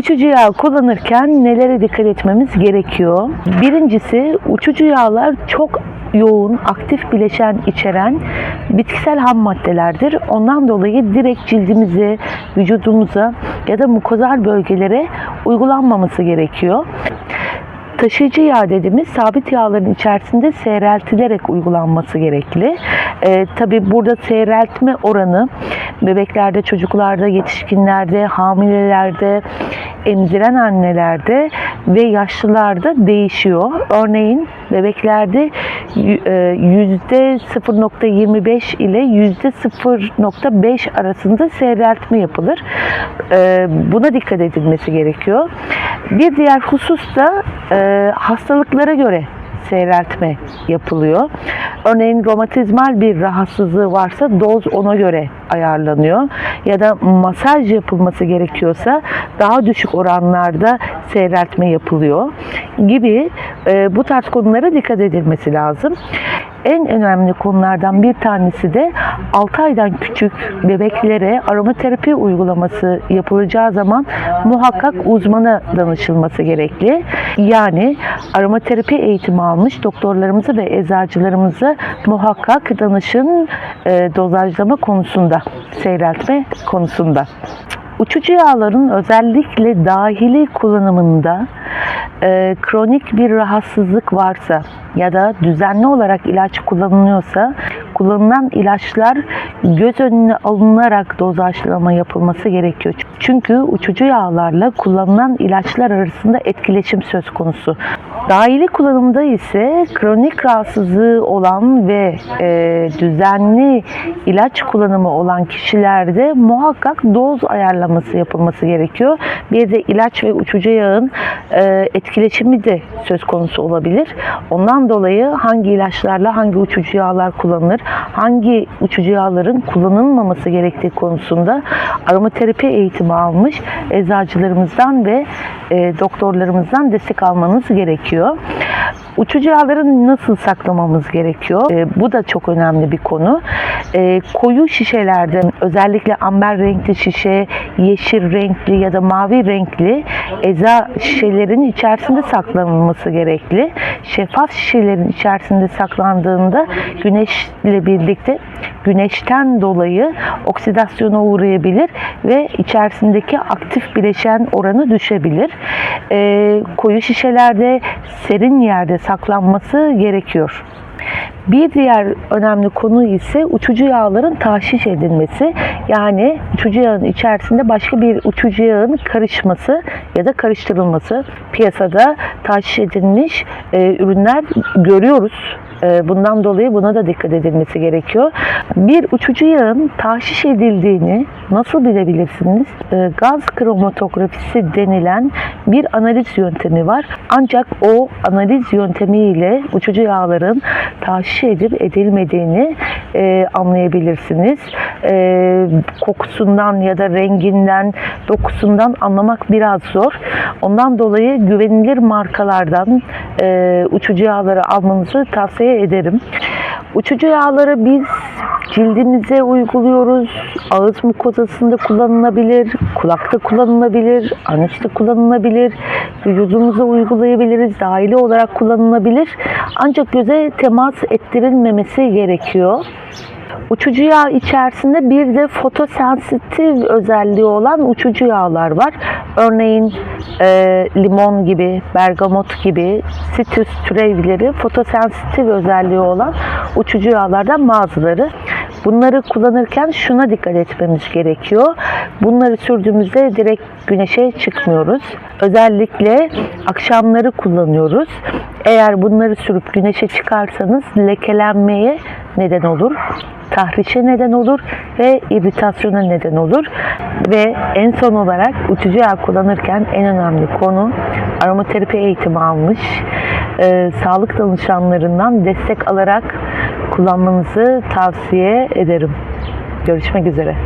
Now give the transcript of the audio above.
Uçucu yağ kullanırken nelere dikkat etmemiz gerekiyor? Birincisi uçucu yağlar çok yoğun, aktif bileşen içeren bitkisel ham maddelerdir. Ondan dolayı direkt cildimize, vücudumuza ya da mukozal bölgelere uygulanmaması gerekiyor. Taşıyıcı yağ dediğimiz sabit yağların içerisinde seyreltilerek uygulanması gerekli. Ee, Tabi burada seyreltme oranı bebeklerde, çocuklarda, yetişkinlerde, hamilelerde, emziren annelerde ve yaşlılarda değişiyor. Örneğin bebeklerde y- e, yüzde 0.25 ile yüzde 0.5 arasında seyreltme yapılır. Ee, Buna dikkat edilmesi gerekiyor. Bir diğer husus da e, hastalıklara göre seyreltme yapılıyor. Örneğin romatizmal bir rahatsızlığı varsa doz ona göre ayarlanıyor. Ya da masaj yapılması gerekiyorsa daha düşük oranlarda seyreltme yapılıyor gibi e, bu tarz konulara dikkat edilmesi lazım. En önemli konulardan bir tanesi de 6 aydan küçük bebeklere aromaterapi uygulaması yapılacağı zaman muhakkak uzmana danışılması gerekli. Yani aromaterapi eğitimi almış doktorlarımızı ve eczacılarımızı muhakkak danışın e, dozajlama konusunda, seyreltme konusunda. Uçucu yağların özellikle dahili kullanımında e, kronik bir rahatsızlık varsa ya da düzenli olarak ilaç kullanılıyorsa kullanılan ilaçlar göz önüne alınarak dozajlama yapılması gerekiyor. Çünkü uçucu yağlarla kullanılan ilaçlar arasında etkileşim söz konusu. Dahili kullanımda ise kronik rahatsızlığı olan ve e, düzenli ilaç kullanımı olan kişilerde muhakkak doz ayarlaması yapılması gerekiyor. Bir de ilaç ve uçucu yağın e, etkileşimi de söz konusu olabilir. Ondan dolayı hangi ilaçlarla hangi uçucu yağlar kullanılır, hangi uçucu yağların kullanılmaması gerektiği konusunda aromaterapi eğitimi almış eczacılarımızdan ve e, doktorlarımızdan destek almanız gerekiyor. Uçucu yağları nasıl saklamamız gerekiyor? E, bu da çok önemli bir konu. E, koyu şişelerde özellikle amber renkli şişe, yeşil renkli ya da mavi renkli eza şişelerin içerisinde saklanılması gerekli. Şeffaf şişelerin içerisinde saklandığında güneşle birlikte güneşten dolayı oksidasyona uğrayabilir ve içerisindeki aktif bileşen oranı düşebilir. E, koyu şişelerde serin yerde saklanması gerekiyor. Bir diğer önemli konu ise uçucu yağların tahşiş edilmesi. Yani uçucu yağın içerisinde başka bir uçucu yağın karışması ya da karıştırılması. Piyasada tahşiş edilmiş e, ürünler görüyoruz. E, Bundan dolayı buna da dikkat edilmesi gerekiyor. Bir uçucu yağın tahşiş edildiğini nasıl bilebilirsiniz? E, Gaz kromatografisi denilen bir analiz yöntemi var. Ancak o analiz yöntemiyle uçucu yağların tahşiş edip edilmediğini e, anlayabilirsiniz. E, kokusundan ya da renginden, dokusundan anlamak biraz zor. Ondan dolayı güvenilir markalardan e, uçucu yağları almanızı tavsiye ederim. Uçucu yağları biz cildimize uyguluyoruz. Ağız mukozasında kullanılabilir, kulakta kullanılabilir, anüste kullanılabilir, vücudumuza uygulayabiliriz, dahili olarak kullanılabilir. Ancak göze temas ettirilmemesi gerekiyor. Uçucu yağ içerisinde bir de fotosensitif özelliği olan uçucu yağlar var. Örneğin e, limon gibi, bergamot gibi sitrus türevleri fotosensitif özelliği olan uçucu yağlardan bazıları. Bunları kullanırken şuna dikkat etmemiz gerekiyor. Bunları sürdüğümüzde direkt güneşe çıkmıyoruz. Özellikle akşamları kullanıyoruz. Eğer bunları sürüp güneşe çıkarsanız lekelenmeye neden olur tahrişe neden olur ve irritasyona neden olur. Ve en son olarak uçucu yağ kullanırken en önemli konu aromaterapi eğitimi almış e, sağlık danışanlarından destek alarak kullanmanızı tavsiye ederim. Görüşmek üzere.